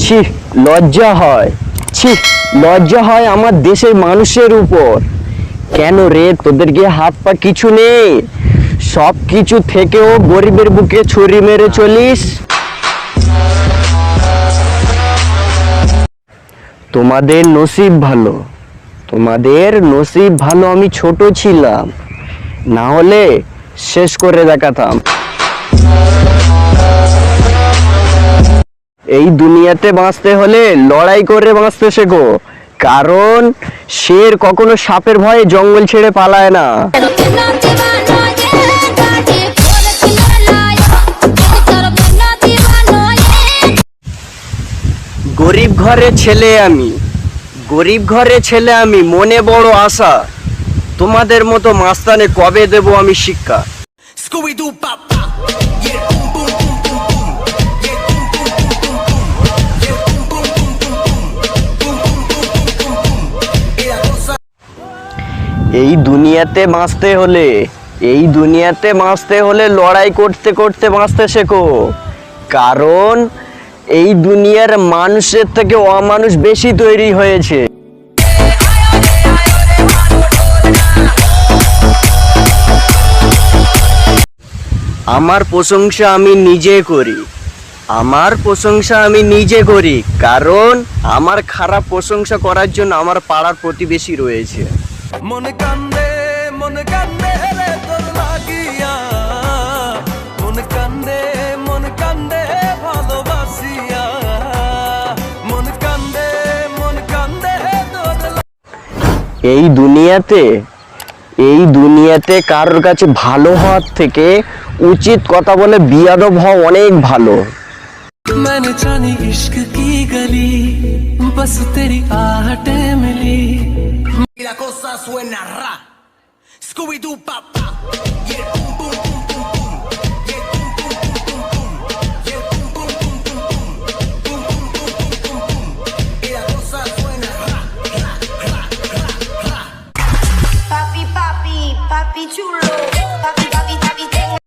ছি, লজ্জা হয়। ছি, লজ্জা হয় আমার দেশের মানুষের উপর। কেন রে, তোদের গিয়ে হাত পা কিছু নেই? সব কিছু থেকেও গরিবের বুকে ছুরি মেরে চলিস। তোমাদের নসিব ভালো। তোমাদের নসিব ভালো আমি ছোট ছিলাম। না হলে শেষ করে দেখাতাম। এই দুনিয়াতে বাঁচতে হলে লড়াই করে বাঁচতে শেখো। কারণ শের কখনো সাপের ভয়ে জঙ্গল ছেড়ে পালায় না। গরিব ঘরে ছেলে আমি। গরিব ঘরে ছেলে আমি, মনে বড় আশা। তোমাদের মতো মাস্তানে কবে দেব আমি শিক্ষা? এই দুনিয়াতে বাঁচতে হলে, এই দুনিয়াতে বাঁচতে হলে লড়াই করতে করতে বাঁচতে শেখো। কারণ এই দুনিয়ার মানুষের থেকে অমানুষ বেশি তৈরি হয়েছে। আমার প্রশংসা আমি নিজে করি। আমার প্রশংসা আমি নিজে করি। কারণ আমার খারাপ প্রশংসা করার জন্য আমার পাড়ার প্রতিবেশী রয়েছে। মনে কান্দে মনে কান্দে রে তোর লাগিয়া মনে কান্দে মনে কান্দে ভালোবাসিয়া মনে কান্দে মনে কান্দে তোর এই দুনিয়াতে এই দুনিয়াতে কারোর কাছে ভালো হওয়ার থেকে উচিত কথা বলে বিয়াদব হওয়া অনেক ভালো मैंने जानी इश्क की गली बस तेरी आहटें मिली la cosa suena ra. Scooby-Doo, papá. Y el pum, pum, pum, pum, pum. Y pum, pum, pum, pum, pum. Pum, pum, pum, pum, pum. Pum, pum, pum, pum, pum, pum. La cosa suena. Papi, papi chulo. Papi, papi, papi, tengo